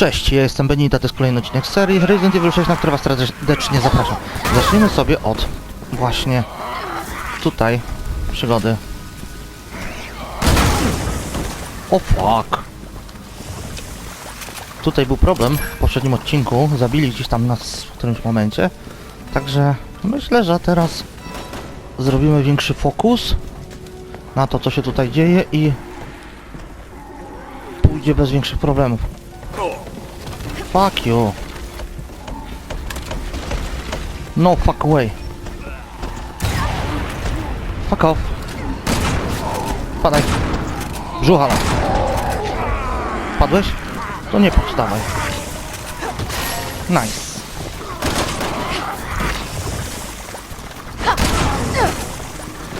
Cześć, ja jestem Benita, to jest kolejny odcinek serii Resident Evil 6, na który was serdecznie zapraszam. Zacznijmy sobie od właśnie tutaj przygody. O fuck! Tutaj był problem w poprzednim odcinku, zabili gdzieś tam nas w którymś momencie. Także myślę, że teraz zrobimy większy fokus na to, co się tutaj dzieje i pójdzie bez większych problemów. Fuck you. No fuck away. Fuck off. Padaj. Brzuchala. Padłeś? To nie patrz, dawaj. Nice.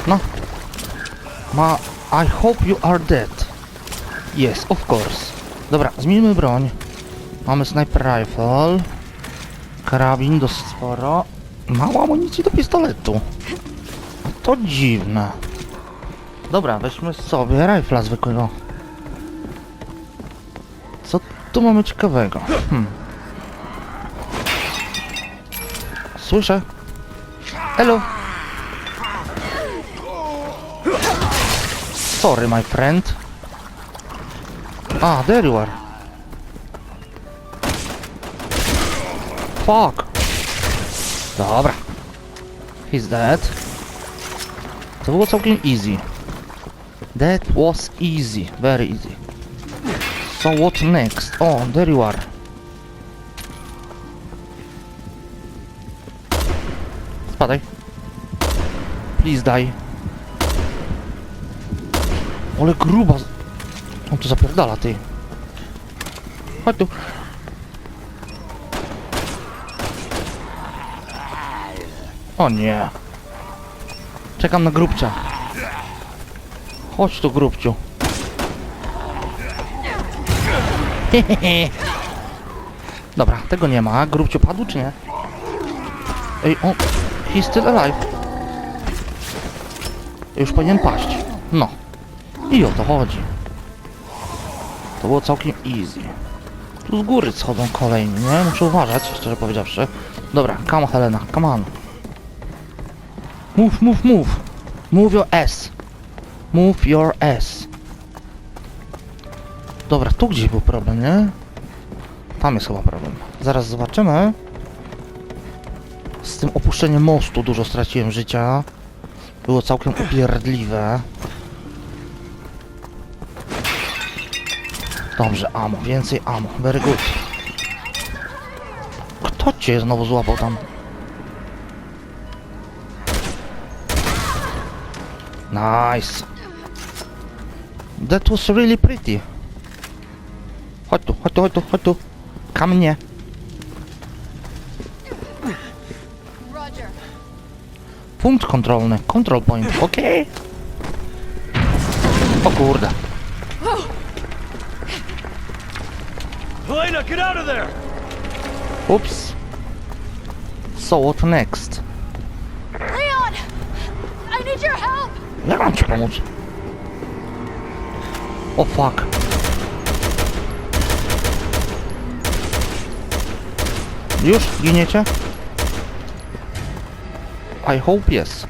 No. Ma... I hope you are dead. Yes, of course. Dobra, zmienimy broń. Mamy sniper rifle. Karabin dosyć sporo. Mało amunicji do pistoletu. To dziwne. Dobra, weźmy sobie rifla zwykłego. Co tu mamy ciekawego? Hmm. Słyszę. Hello. Sorry, my friend. Ah, there you are. Fuck. Dobra. He's dead. To było całkiem easy. That was easy. Very easy. So what next? Oh, there you are. Spadaj. Please die. Ale gruba. On tu zapierdala, ty. Chodź tu. O nie. Czekam na grubcia. Chodź tu, grubciu. Hehehe. Dobra, tego nie ma. Grubciu padł czy nie? Ej, on... He's still alive. Już powinien paść. No. I o to chodzi. To było całkiem easy. Tu z góry schodzą kolejni, nie? Muszę uważać, szczerze powiedziawszy. Dobra, come Helena, come on. Move, move, move. Move your ass. Move your ass. Dobra, tu gdzieś był problem, nie? Tam jest chyba problem. Zaraz zobaczymy. Z tym opuszczeniem mostu dużo straciłem życia. Było całkiem upierdliwe. Dobrze, amo, więcej amo. Very good. Kto cię znowu złapał tam? Nice. That was really pretty. Chodź tu, chodź tu, chodź tu, chodź tu. Ka mnie. Roger. Punkt kontrolny. Control point. Okej. O kurde. Helena, get out of there! Ups. So what next? Leon! I need your Jak mam ci pomóc? O fuck. Już? Giniecie? I hope yes.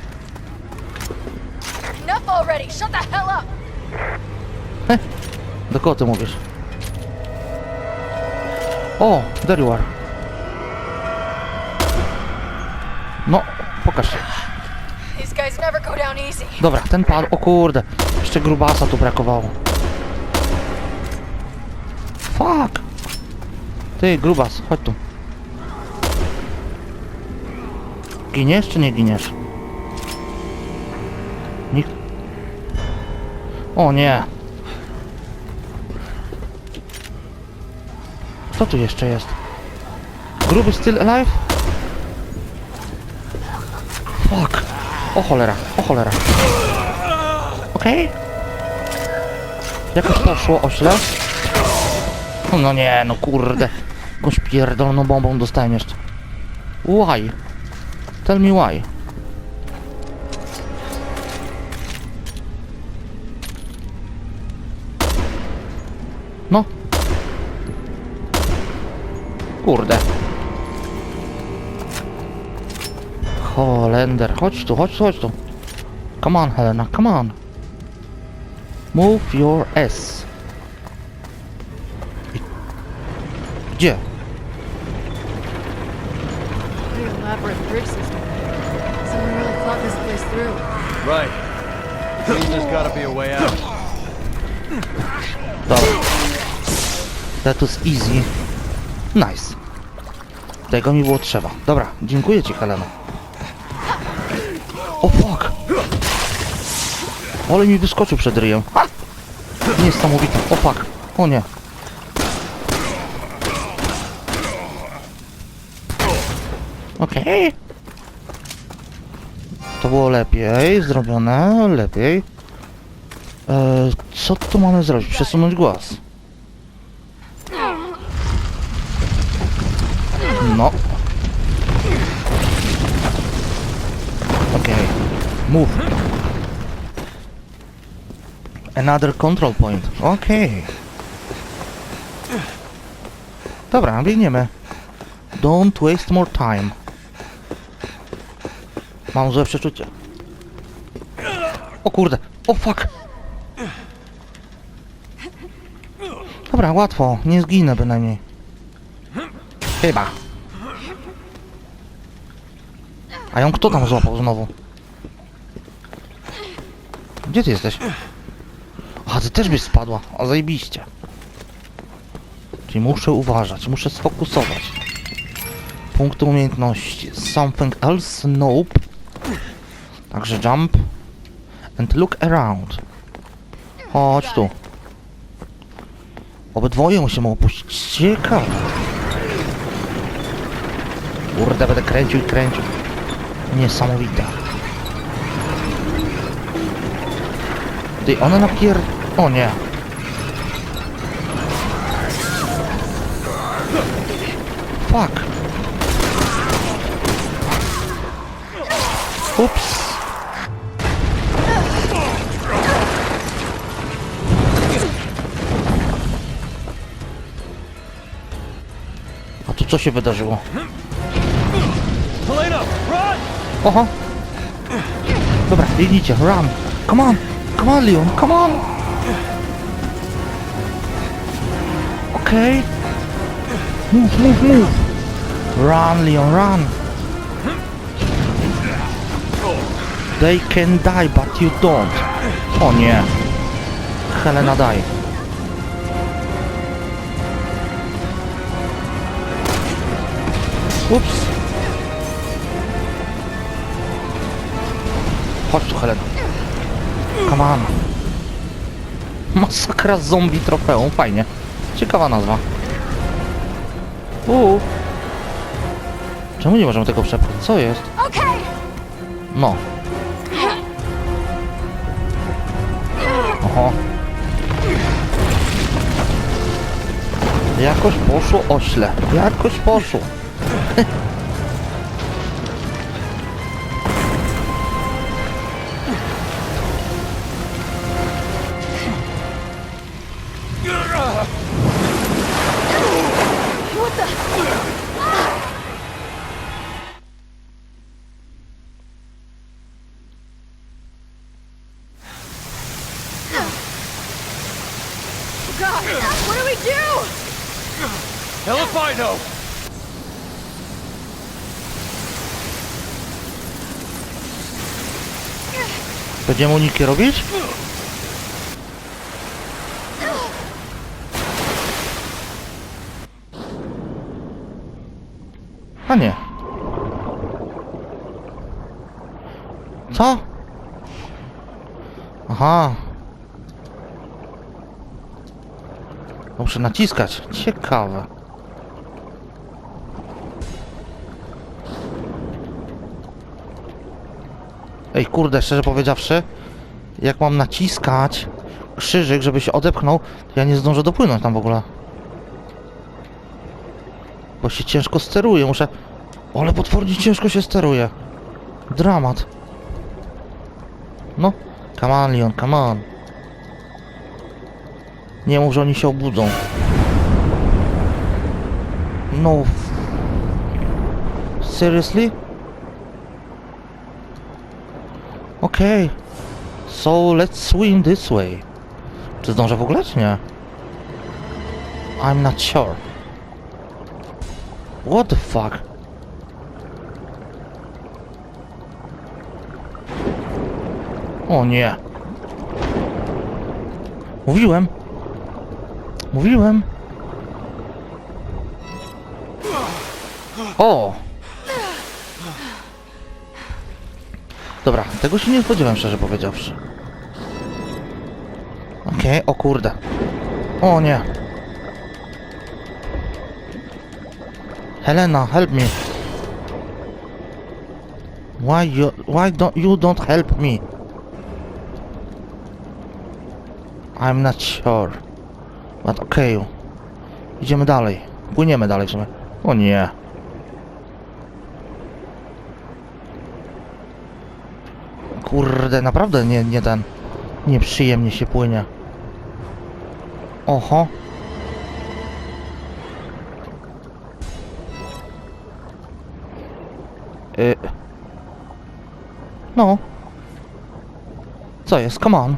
Enough already! Shut the hell up! Do kogo ty mówisz? O, there you are. No, pokaż się. These guys never go down easy. Dobra, ten padł. O kurde. Jeszcze grubasa tu brakowało. Fuck. Ty, grubas, chodź tu. Giniesz czy nie giniesz? Nikt... O nie. Kto tu jeszcze jest? Gruby still alive? O cholera, o cholera. Okej. Okay. Jakoś to szło ośle. No, no nie, no kurde. Jakąś pierdolną bombą dostałem jeszcze. Why? Tell me why. No. Kurde. Holender, chodź tu, chodź tu, chodź tu. Come on, Helena, come on. Move your S. I- Gdzie? Right. There's gotta be a way out. Dobra. That was easy. Nice. Tego mi było trzeba. Dobra, dziękuję ci, Helena. O fuck! Ale mi wyskoczył przed ryjem. Niesamowite. O fuck. O nie. Okej. To było lepiej zrobione, lepiej. E, co tu mamy zrobić? Przesunąć głaz. Move. Another control point. Okej. Dobra, biegniemy. Don't waste more time. Mam złe przeczucie. O kurde. O fuck. Dobra, łatwo. Nie zginę bynajmniej. Chyba. A ją kto tam złapał znowu? Gdzie ty jesteś? A, ty też byś spadła. O, zajebiście. Czyli muszę uważać, muszę sfokusować. Punkty umiejętności. Something else? Nope. Także jump. And look around. Chodź tu. Obydwoje musimy opuścić. Ciekawe. Kurde, będę kręcił i kręcił. Niesamowite. Ty, one napier... O nie. Fuck. Ups. A tu co się wydarzyło? Oho. Dobra, biegnijcie, run. Come on, come on, Leon, come on. Okay. Move, move, move. Run, Leon, run. They can die, but you don't. Oh, o nie. Helena, daj. Ups. Chodź tu, Helena. Come on. Masakra zombie trofeum, fajnie. Ciekawa nazwa. Uuu. Czemu nie możemy tego przepchnąć? Co jest? No. Oho. Jakoś poszło ośle. Jakoś poszło. Know! Będziemy uniki robić? A nie. Co? Aha. Muszę naciskać. Ciekawe. Ej, kurde, szczerze powiedziawszy, jak mam naciskać krzyżyk, żeby się odepchnął, to ja nie zdążę dopłynąć tam w ogóle. Bo się ciężko steruje, muszę... Ale potwornie ciężko się steruje. Dramat. No, come on, Leon, come on. Nie mów, że oni się obudzą. No. Seriously? Okay. So let's swim this way. Czy zdążę w ogóle, czy nie? I'm not sure. What the fuck? O nie. Mówiłem. Mówiłem. O! Tego się nie spodziewałem, szczerze powiedziawszy. Okej, o kurde. O nie. Helena, help me. Why you, why don't you don't help me? I'm not sure. But okay. Idziemy dalej. Płyniemy dalej w sumie. O nie. Kurde, naprawdę nie, nie ten. Nieprzyjemnie się płynie. Oho. Y... No. Co jest? Come on.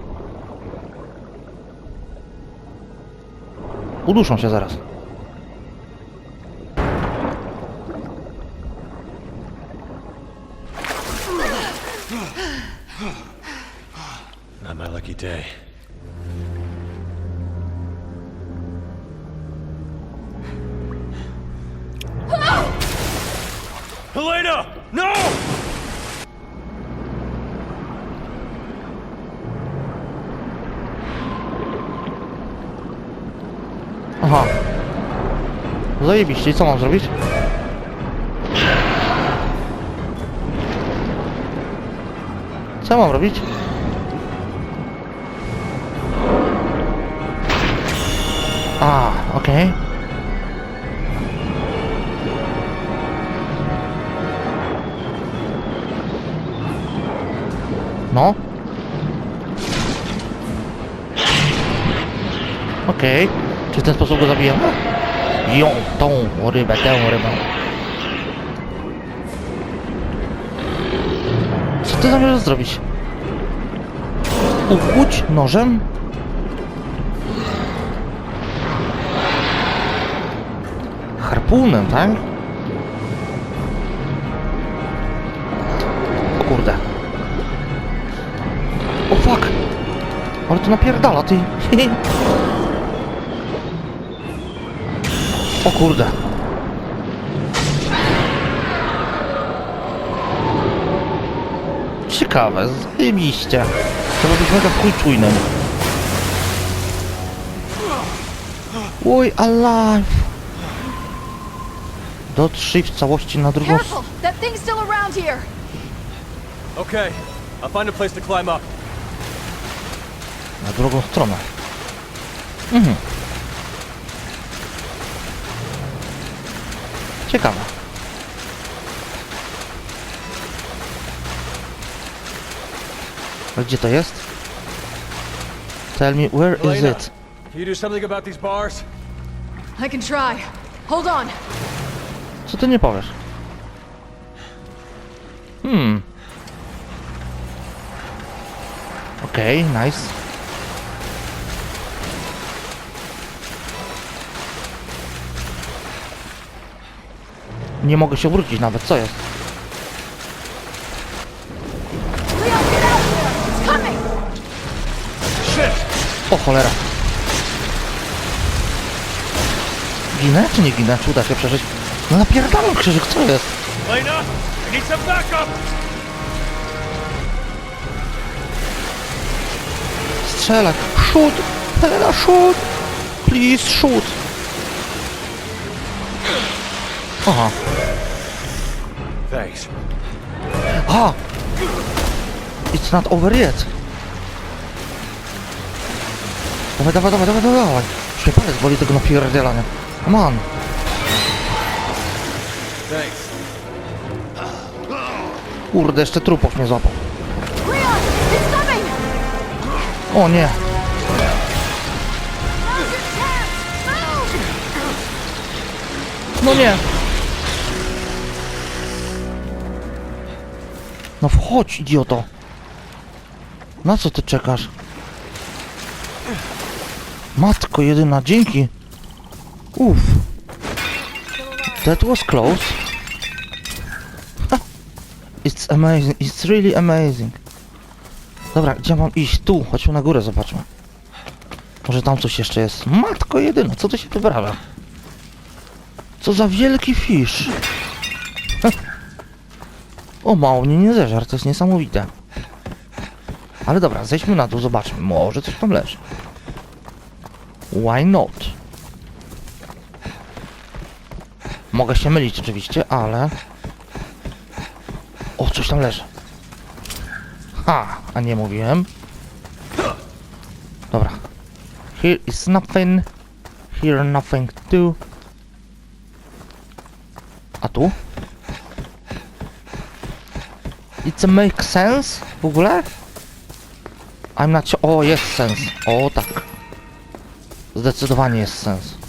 Uduszą się zaraz. Day. Helena! No! Aha. Zajebiście, i co mam zrobić? Co mam robić? A, okej. No. Okej. Czy w ten sposób go zabijamy? Ją, tą rybę, tę rybę. Co ty zamierzasz zrobić? Ukłuć nożem? Harpunem, tak? O kurde. O fuck! Ale to napierdala, ty. O kurde. Ciekawe, zajebiście. Trzeba być mega w chuj czujnym. Oj, alive! Dotrzyj w całości na drugą... Careful! That thing's still around here! Okay, I'll find a place to climb up. Na drugą stronę. Mhm. Ciekawe. A gdzie to jest? Tell me, where is Elena, it? can you do something about these bars? I can try. Hold on. Nie powiesz? Hmm. Okej, nice. Nie mogę się wrócić nawet, co jest? O cholera. Ginę czy nie ginę? Czy uda się przeżyć? No napierdalam krzyżyk, co jest? Elena, I need some backup! Strzelać! Shoot! Helena, shoot! Please, shoot! Aha. Thanks. A! It's not over yet. Dawaj, dawaj, dawaj, dawaj, dawaj, dawaj. Już mnie palec boli tego napierdzielania. Come on. Kurde, jeszcze trupów mnie złapał. O nie. No nie! No wchodź, idioto! Na co ty czekasz? Matko jedyna, dzięki! Uff. That was close. It's amazing, it's really amazing. Dobra, gdzie mam iść? Tu, chodźmy na górę, zobaczmy. Może tam coś jeszcze jest. Matko jedyna, co to się wyprawia? Co za wielki fish. Ha. O, mało mnie nie zeżar, to jest niesamowite. Ale dobra, zejdźmy na dół, zobaczmy. Może coś tam leży. Why not? Mogę się mylić oczywiście, ale... O, coś tam leży. Ha, a nie mówiłem. Dobra. Here is nothing. Here nothing too. A tu? It make sense? W ogóle? I'm not sure. O, jest sens. O, tak. Zdecydowanie jest sens.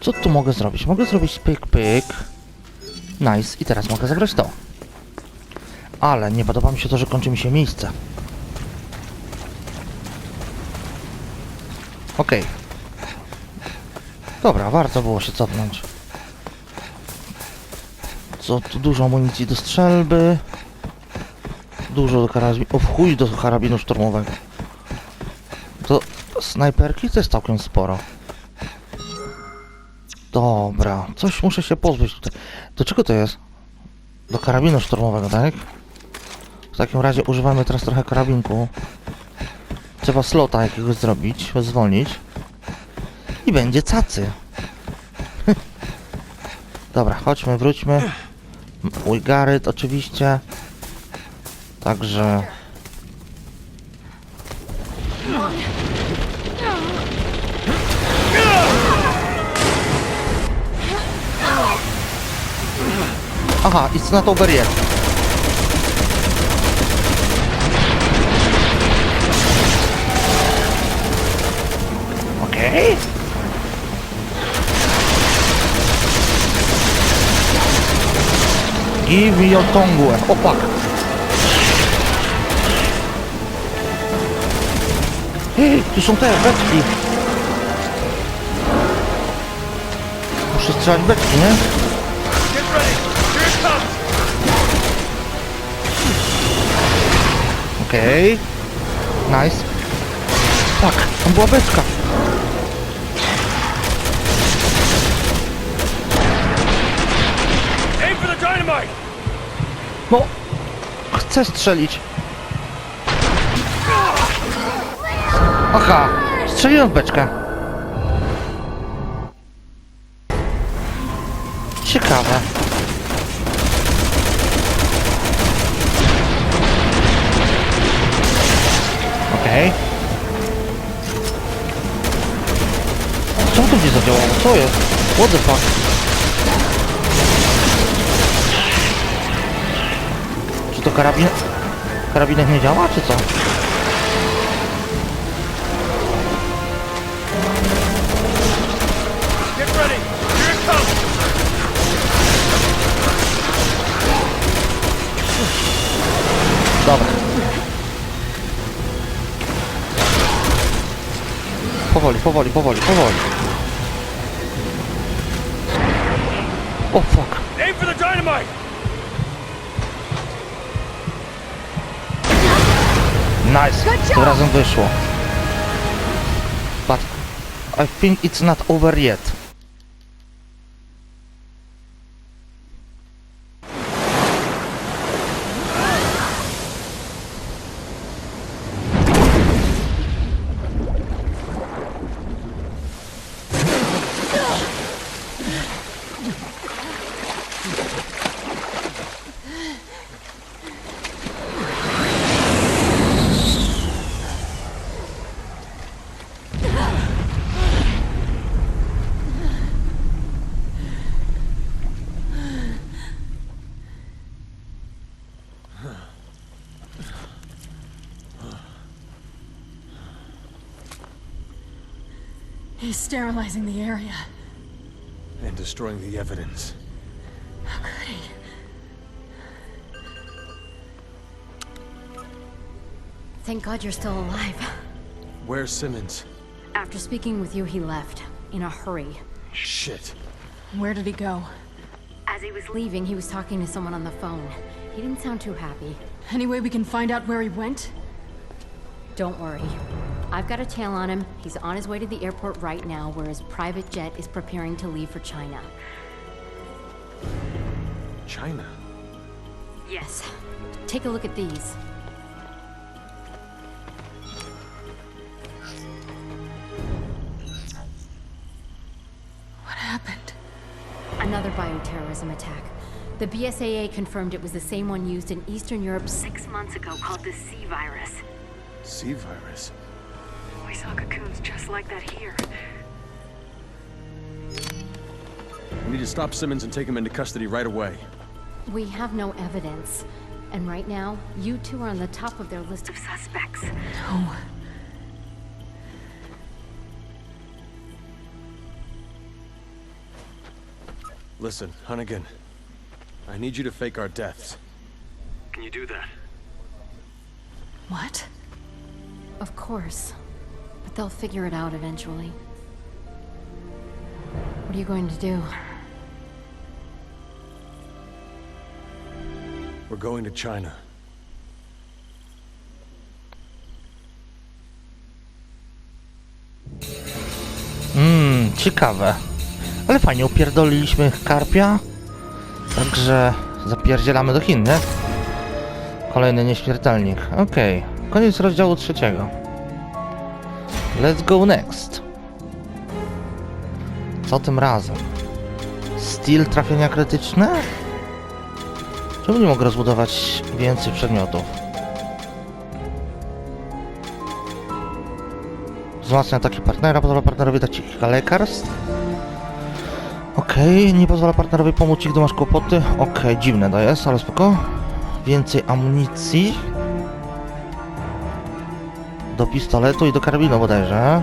Co tu mogę zrobić? Mogę zrobić pyk, pyk. Nice. I teraz mogę zabrać to. Ale nie podoba mi się to, że kończy mi się miejsce. Okej. Dobra, warto było się cofnąć. Co tu dużo amunicji do strzelby. Dużo do karabinu. O chuj do karabinu szturmowego. To snajperki to jest całkiem sporo. Dobra, coś muszę się pozbyć tutaj. Do czego to jest? Do karabinu szturmowego, tak? W takim razie używamy teraz trochę karabinku. Trzeba slota jakiegoś zrobić, zwolnić. I będzie cacy. Dobra, chodźmy, wróćmy. Mój garyt oczywiście. Także... Aha, it's not over yet. Okej. Give me your tongue. O fuck. Ej, tu są te beczki. Muszę strzelać beczki, nie? Okej. Nice. Tak, tam była beczka. No, chcę strzelić. Aha, strzeliłem w beczkę. Ciekawe. Okej. Co tu nie zadziałało? Co jest? What the fuck? Czy to karabin... Karabinek nie działa, czy co? Dobra. Powoli, powoli, powoli, powoli. O fuck. Aim for the dynamite! Nice. Good job. Tym razem wyszło. But I think it's not over yet. Sterilizing the area. And destroying the evidence. How could he? Thank God you're still alive. Where's Simmons? After speaking with you, he left. In a hurry. Shit. Where did he go? As he was leaving, he was talking to someone on the phone. He didn't sound too happy. Any way we can find out where he went? Don't worry. I've got a tail on him. He's on his way to the airport right now, where his private jet is preparing to leave for China. China. Yes. Take a look at these. What happened? Another bioterrorism attack. The BSAA confirmed it was the same one used in Eastern Europe six months ago called the C virus. C. We saw cocoons just like that here. We need to stop Simmons and take him into custody right away. We have no evidence. And right now, you two are on the top of their list of suspects. No. Listen, Hunnigan. I need you to fake our deaths. Can you do that? What? Of course. But they'll figure it out eventually. What are you going to do? We're going to China. Mmm, ciekawe. Ale fajnie, upierdoliliśmy karpia. Także zapierdzielamy do Chin, nie? Kolejny nieśmiertelnik. Okej, koniec rozdziału trzeciego. Let's go next. Co tym razem? Steel trafienia krytyczne? Czemu nie mogę rozbudować więcej przedmiotów? Wzmacnia ataki partnera, pozwala partnerowi dać kilka lekarstw. Okej, nie pozwala partnerowi pomóc ci, gdy masz kłopoty. Okej, dziwne to jest, ale spoko. Więcej amunicji. Do pistoletu i do karabinu bodajże.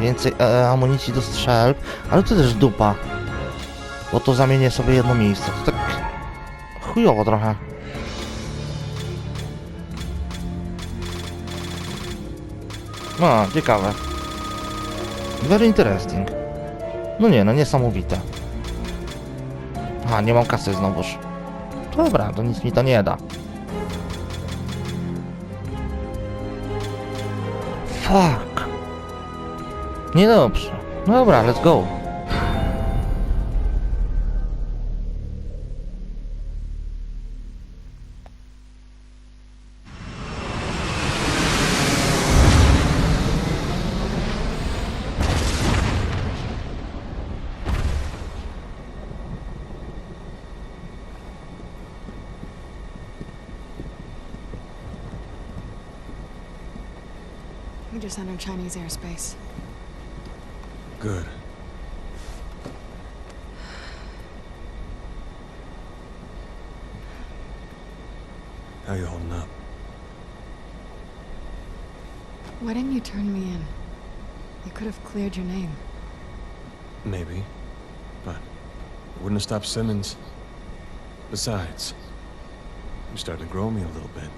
Więcej e, amunicji do strzelb, ale to też dupa. Bo to zamienię sobie jedno miejsce. To tak chujowo trochę. No, ciekawe. Very interesting. No nie, no niesamowite. Aha, nie mam kasy znowuż. Dobra, to nic mi to nie da. Fuck. Niedobrze. Dobra, let's go. Just Chinese airspace. Good. How you holding up? Why didn't you turn me in? You could have cleared your name. Maybe. But it wouldn't have stopped Simmons. Besides, you're starting to grow me a little bit.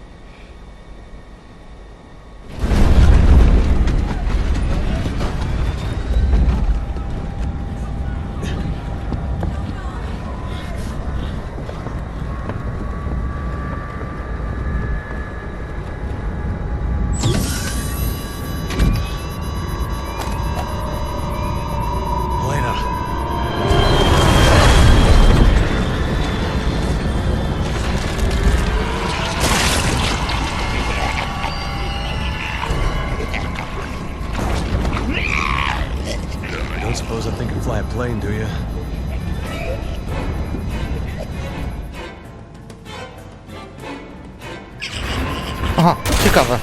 The cathedral.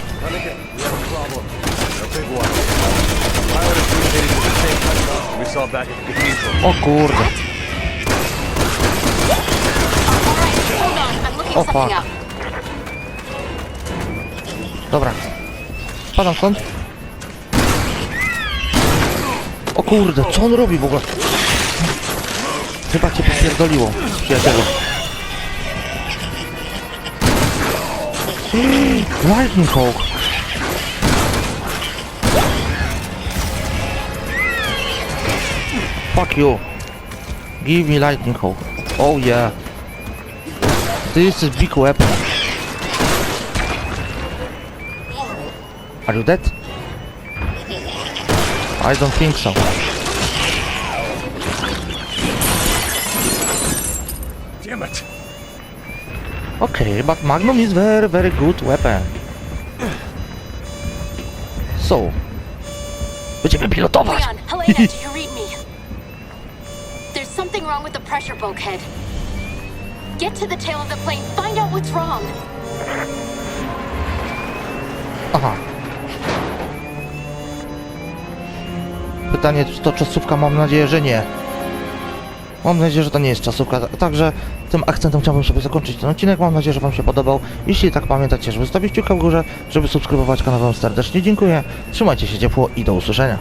O kurde. Up. Dobra. Spadam stąd. O kurde, co on robi w ogóle? Chyba cię popierdoliło, przyjacielu. Lightning Hawk. Fuck you. Give me lightning hawk. Oh yeah. This is big weapon. Are you dead? I don't think so. Damn it! Okay, but Magnum is very, very good weapon. So, będziemy pilotować. Leon, Helena, do you read me? There's something wrong with the pressure bulkhead. Get to the tail of the plane, find out what's wrong. Aha. Pytanie, czy to czasówka? Mam nadzieję, że nie. Mam nadzieję, że to nie jest czasówka. Także tym akcentem chciałbym sobie zakończyć ten odcinek. Mam nadzieję, że Wam się podobał. Jeśli tak pamiętacie, żeby zostawić kciuka w górze, żeby subskrybować kanał Wam serdecznie dziękuję. Trzymajcie się ciepło i do usłyszenia.